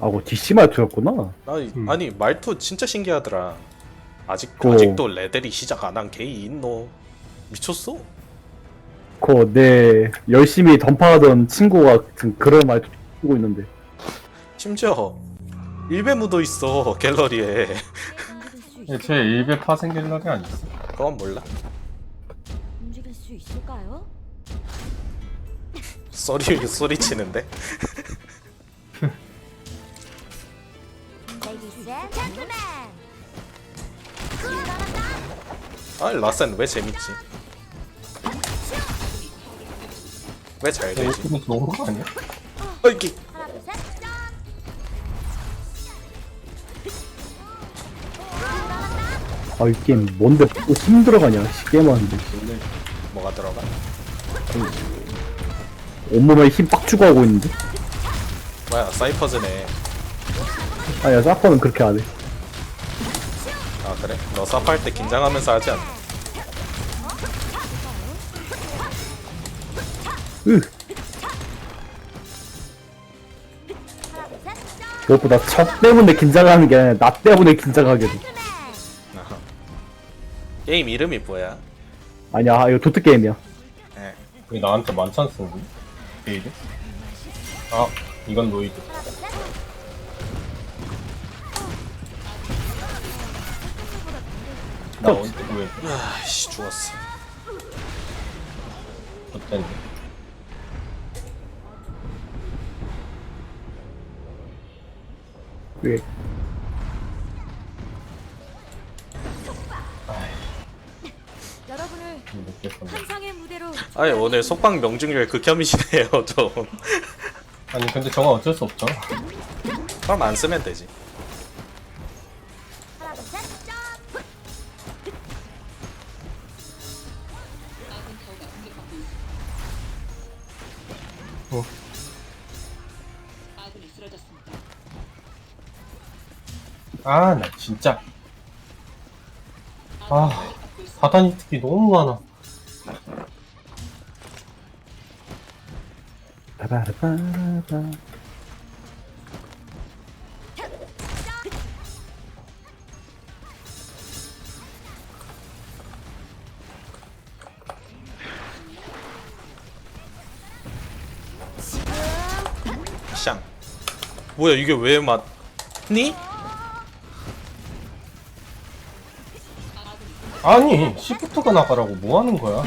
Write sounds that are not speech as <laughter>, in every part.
아고 DC 말투였구나. 아니, 음. 아니 말투 진짜 신기하더라. 아직 그- 아직도 레벨이 시작 안한 게이 있노? 미쳤어? 그내 열심히 던파하던 친구가 지금 그런 말투 쓰고 있는데. 심지어 일배 묻어 있어 갤러리에. 움직일 <laughs> 수제 일베 파생 갤러리 아니었어? 그건 몰라. 움직일 수 있을까요? 소리 소리 치는데. <laughs> Gentlemen. 아 라센 왜 재밌지? 왜잘내 되지? 거 아니야? 어 이게 하나 둘 셋. 짠. 아이 게임 뭔데 또 힘들어가냐? 씨, 게임하는데. 뭐가 들어가? 온몸에 힘 빡 주고 하고 있는데. 뭐야 사이퍼즈네. 아야 사퍼는 그렇게 안 해. 아 그래? 너 사파할 때 긴장하면서 하지 않나? 으. 무엇보다 저 때문에 긴장하는 게 아니라 나 때문에 긴장하게 돼. 아하. <laughs> 게임 이름이 뭐야? 아니야 아, 이거 도트 게임이야. 예. 왜 나한테 만찬 쓰는 거야? 게이드? 아, 이건 노이드. 나 어. 언제 왜 아씨 죽었어. 어땠니? 왜? 여러분을 못겠었네. 환상의 무대로 아니 오늘 속박 명중률 극혐이시네요 좀. 아니 근데 저건 어쩔 수 없죠. 그럼 안 쓰면 되지. 아, 나 진짜. 아, 사단이 특히 너무 많아. 바바라바바. 샹. 뭐야 이게 왜 맞니? 아니, 시프트가 나가라고 뭐 하는 거야?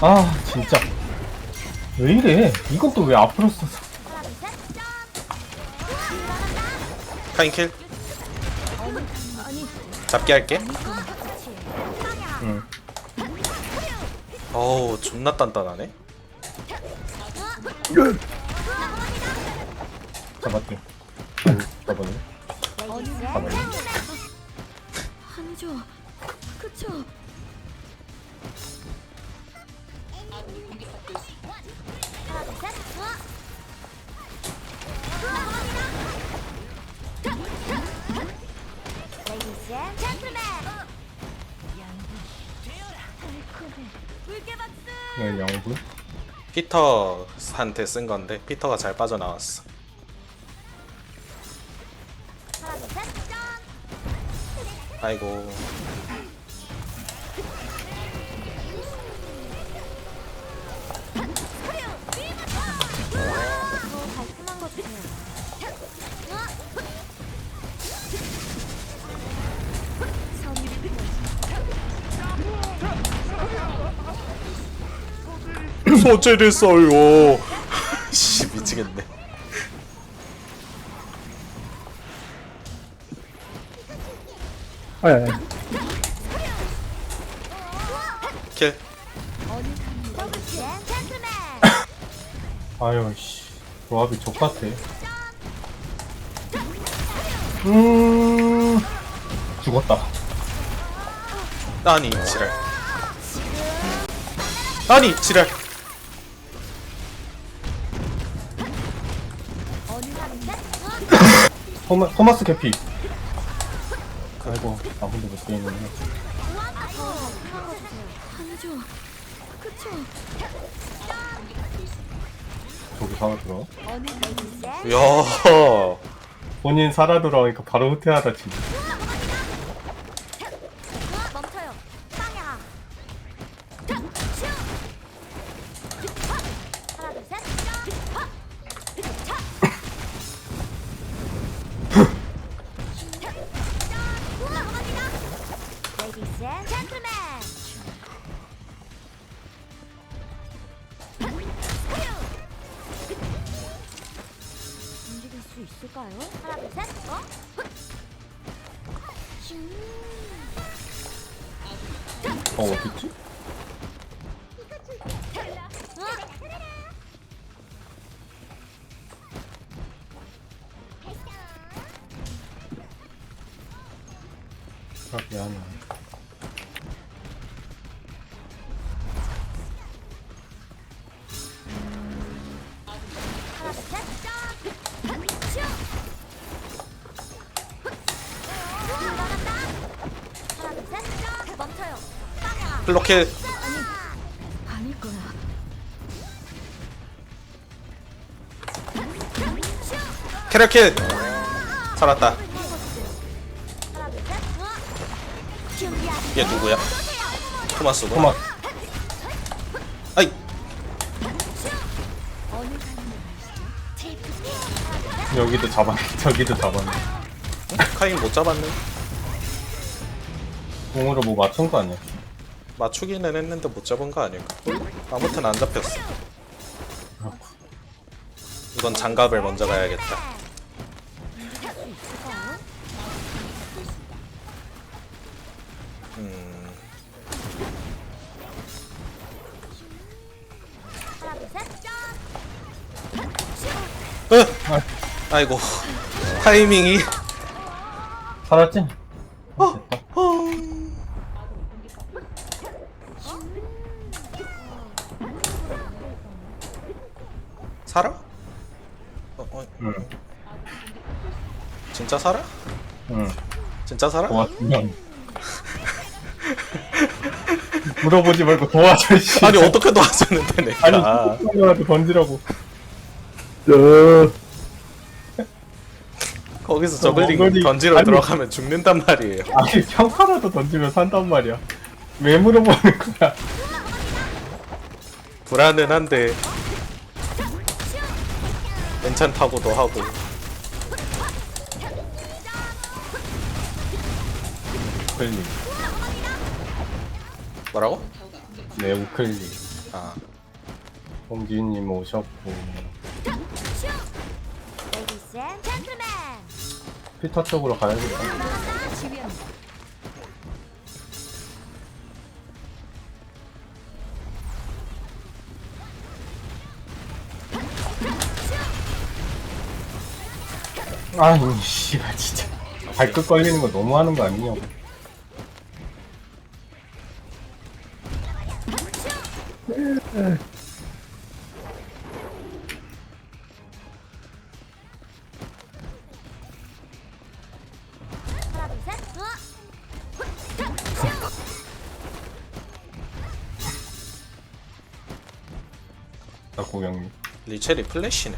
아, 진짜. 왜 이래? 이건 또 왜 앞으로 써서. 아니 잡게 할게. 응. 어우 존나 단단하네. 잡았지. 잡았네. 잡았네. 그쵸. 네, 양분. 피터한테 쓴 건데 피터가 잘 빠져나왔어. 아이고. 소재를 써요. <laughs> 씨 미치겠네. 아야. 킬. <coughs> 아유, 씨. 조합이 족같아. 음. 죽었다. 아니 지랄. 아니 지랄. 토마, 토마스 캐피. 아이고, 아무도 못 쓰이는데. 아니죠. 그쵸. 저기 사가 들어. Ladies and 야. 본인 살아 돌아오니까 바로 후퇴하다 진짜. 어 어딨지? 로켓 아닐 거야. 캐럿켓 살았다. 얘 누구야? 토마스고 토마 아이. 여기도 잡았네. <laughs> 저기도 잡았네. 카인 못 잡았네 공으로 뭐 맞춘 거 아니야? 맞추기는 했는데 못 잡은 거 아닐까? 아무튼 안 잡혔어 이건 장갑을 먼저 가야겠다 음. 으! 아이고 타이밍이 살았지? 살아? 어, 어, 응. 진짜 살아? 응. 진짜 살아? 도와주면. <laughs> 물어보지 말고 도와줘 씨. 아니 어떻게 도와줬는데 아니 내가 이거라도 던지라고. 저 거기서 저글링 엉덩이- 던지러 아니. 들어가면 죽는단 말이에요 아니 평타라도 던지면 산단 말이야. 왜 물어보는 거야? 불안은 한데 괜찮다고도 하고 우클릭. 뭐라고? 네 우클릭. 아 홍지윤님 오셨고. 피터 쪽으로 가야겠다. 아이 씨발 진짜 발끝 걸리는 거 너무 하는 거 아니냐고. 나 고경님. 리첼이 플래시네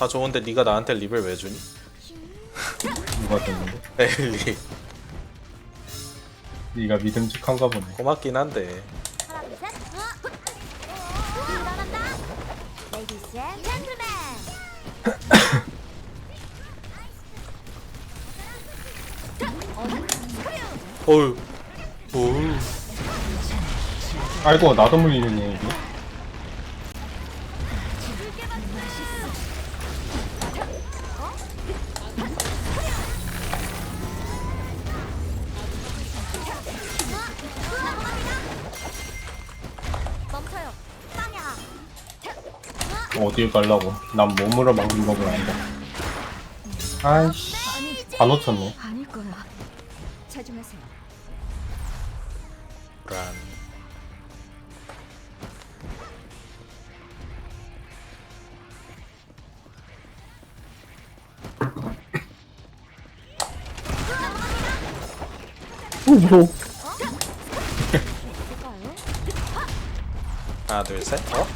다 좋은데 네가 나한테 립을 왜 주니? 누가 됐는데? 엘리 네가 믿음직한가 보네. 고맙긴 한데. <coughs> 어휴 어휴 아이고 나도 물리네 이게. 어딜 갈라고? 난 몸으로 막는 법을 안다. 아이씨, 다 놓쳤네. 아닐 거야. 자중하세요. 란 어, 무서워. 하나 둘 셋 어?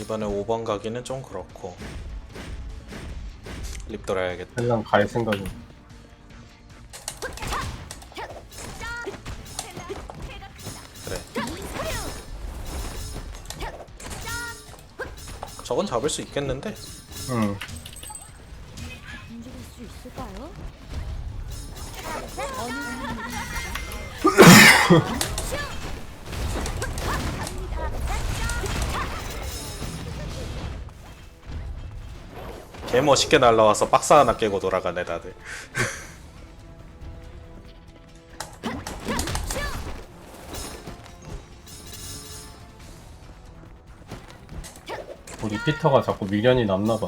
이번에 5번 가기는 좀 그렇고. 립 돌아야겠다. 그냥 갈 생각이 그래. 저건 잡을 수 있겠는데? 응. 움직일 수 있을까요? 어느 개 멋있게 날라와서 박스 하나 깨고 돌아가네 다들 우리 피터가 자꾸 미련이 남나봐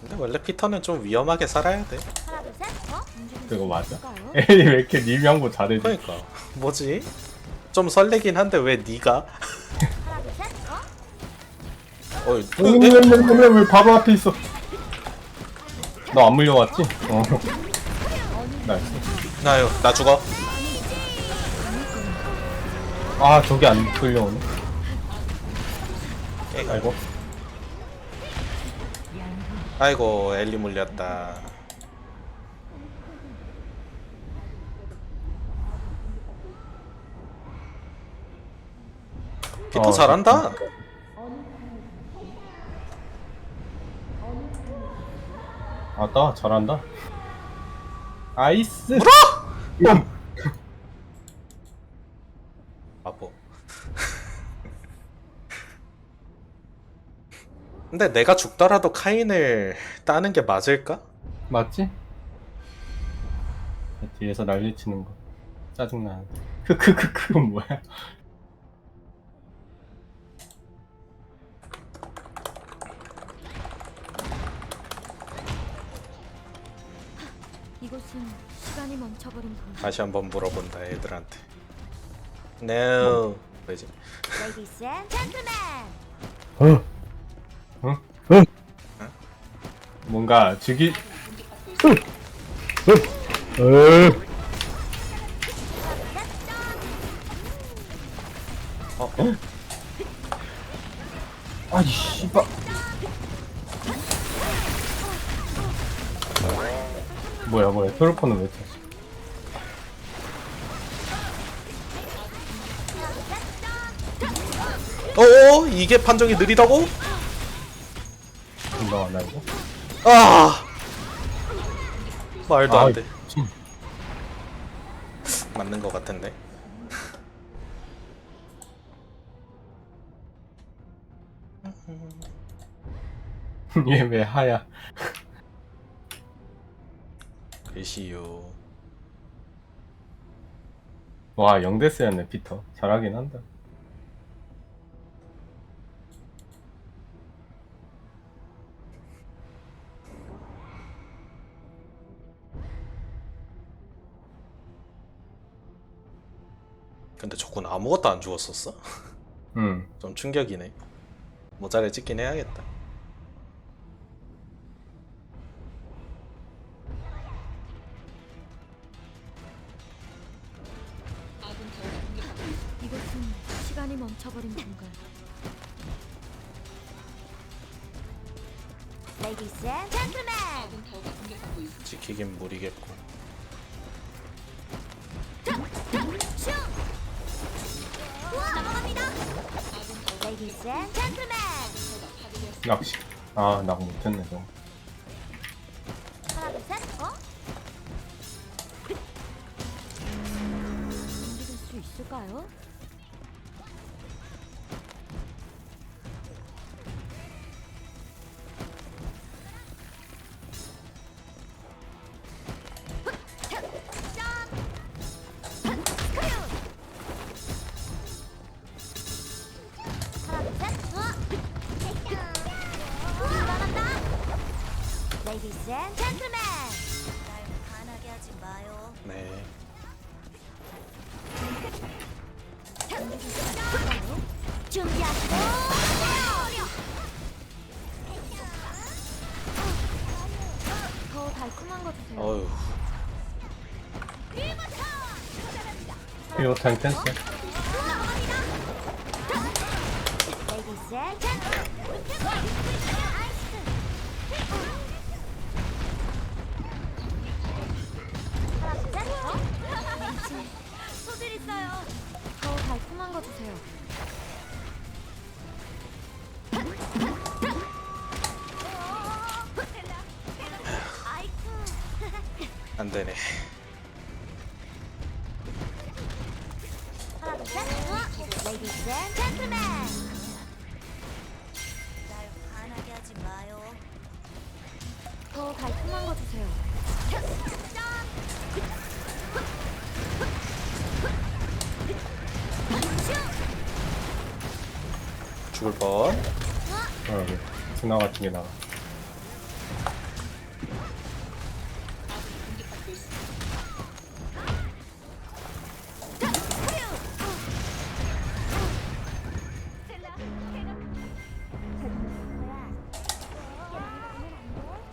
근데 원래 피터는 좀 위험하게 살아야 돼 하나, 둘, 셋. 어? 그거 맞아? 에이 <laughs> 왜 이렇게 니명고 잘해지 그러니까 뭐지? 좀 설레긴 한데 왜 니가? 하나, 둘, 셋. 어? 어, 왜, 그, 왜, 왜, 왜, 왜 바로 앞에 있어 너 안 물려왔지? 어 나이스 나요 나 죽어 아 저기 안 끌려오네 깨가. 아이고 아이고 엘리 물렸다 피터 어, 잘한다 아따 잘한다. 아이스! 바보. 근데 내가 죽더라도 카인을 따는 게 맞을까? 맞지? 뒤에서 난리 치는 거. 짜증나는데. 크크크크는 뭐야 이곳은 시간이 멈춰버린 공간. 다시 한번 물어본다 애들한테 No 왜지? 레이디스 앤 젠틀맨. 어 응? 응. 뭔가 죽이 에 어? 아이 씨발 뭐야 뭐야. 트로퍼는 왜 쳤어? 어? 이게 판정이 느리다고? 금방 안 나고 아! 말도 안돼. 진 맞는 것 같은데. <laughs> 얘왜 하야 글씨요. 와 영데스였네 피터. 잘하긴 한다. 근데 저건 아무것도 안 죽었었어? 응. <laughs> 좀 충격이네. 모자를 찍긴 해야겠다 시간이 멈춰버린 공간. 레이디스 앤 젠틀맨. 지키긴 무리겠고 슝. 우와, 넘어갑니다. 레이디스 앤 젠틀맨. 낚시 아낙 못했네 저하 Ladies and gentlemen. 날 반하게 하지 마요. 네. 준비하시고 더 달콤한 거 주세요. 어휴. 이거 잘 뺐어. 있어요. 더 달콤한 거 주세요. 아이쿠. 안 되네. 하나, 둘, 셋. Ladies and gentlemen. 날 죽을 뻔. 어, 여기. 스나 같은 게 나와.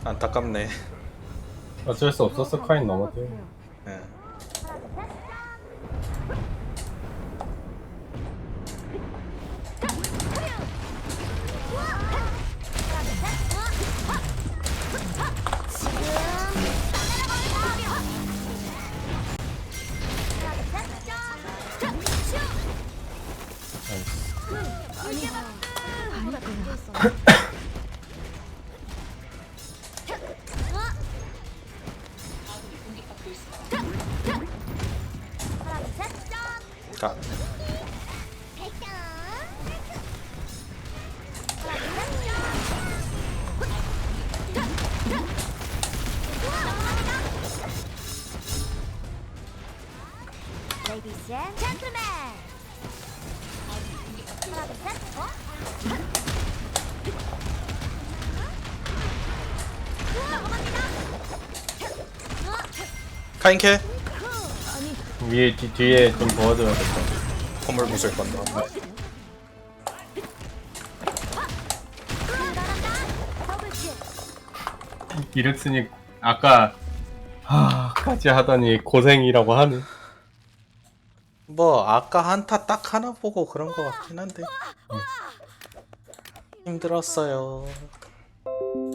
안타깝네. 어쩔 수 없었어, 카인 넘어져. 예. 가. 카인 캐 위에, 뒤, 뒤에 좀 도와줘야겠다. 건물 부술 건다. 이렉스니, 아까, 하까지 하더니 고생이라고 하네. 뭐 아까 한타 딱 하나 보고 그런 거 같긴 한데 힘들었어요.